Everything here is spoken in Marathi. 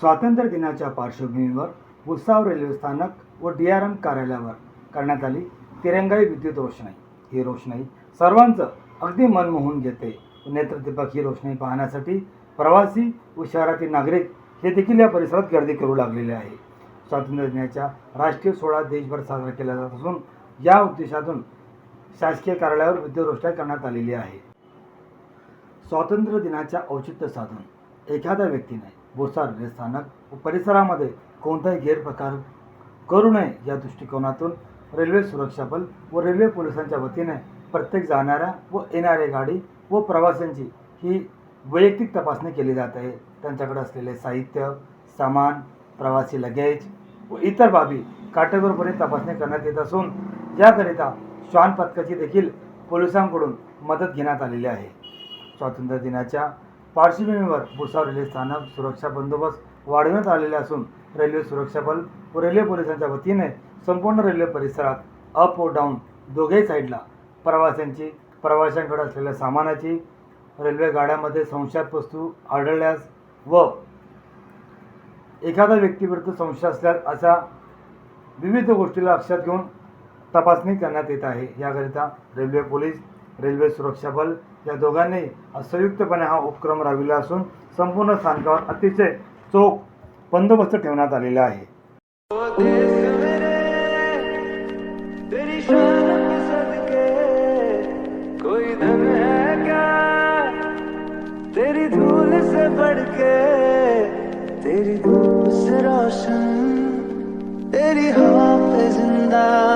स्वातंत्र्य दिनाच्या पार्श्वभूमीवर भुसाव रेल्वे स्थानक व डी आर एम कार्यालयावर करण्यात आली. तिरंगाई विद्युत रोषणाई. ही रोषणाई सर्वांचं अगदी मन मोहून घेते. नेत्रदीपक ही रोषणाई पाहण्यासाठी प्रवासी व शहरातील नागरिक हे देखील या परिसरात गर्दी करू लागलेले आहे. स्वातंत्र्य दिनाच्या राष्ट्रीय सोहळा देशभर साजरा केला जात असून या उद्देशातून शासकीय कार्यालयावर विद्युत रोषणाई करण्यात आलेली आहे. स्वातंत्र्य दिनाच्या औचित्य साधून एखाद्या व्यक्तीने बोसार रेल्वे स्थानक व परिसरामध्ये कोणताही गैरप्रकार करू नये या दृष्टिकोनातून रेल्वे सुरक्षा बल व रेल्वे पोलिसांच्या वतीने प्रत्येक जाणाऱ्या व येणाऱ्या गाडी व प्रवाशांची ही वैयक्तिक तपासणी केली जात आहे. त्यांच्याकडे असलेले साहित्य सामान प्रवासी लगेज व इतर बाबी काटेकोरपणे तपासणी करण्यात येत असून याकरिता श्वान पथकाची देखील पोलिसांकडून मदत घेण्यात आलेली आहे. स्वातंत्र्य दिनाच्या पार्श्वभूमीवर भुसावळ रेल्वे स्थानक सुरक्षा बंदोबस्त वाढवण्यात आलेले असून रेल्वे सुरक्षा बल व रेल्वे पोलिसांच्या वतीने संपूर्ण रेल्वे परिसरात अप व डाऊन दोघेही साईडला प्रवाशांची प्रवाशांकडे असलेल्या सामानाची रेल्वे गाड्यामध्ये संशयात वस्तू आढळल्यास व एखाद्या व्यक्तीविरुद्ध संशय असल्यास अशा विविध गोष्टीला लक्षात घेऊन तपासणी करण्यात येत आहे. याकरिता रेल्वे पोलीस रेल्वे सुरक्षा बल या दोघांनी संयुक्तपणे हा उपक्रम राबविला असून संपूर्ण स्थानकावर अतिशय चोख बंदोबस्त ठेवण्यात आलेला आहे. तेरी धूल से बढ़ के तेरी धूप से रोशन, तेरी हवा पे ज़िंदा।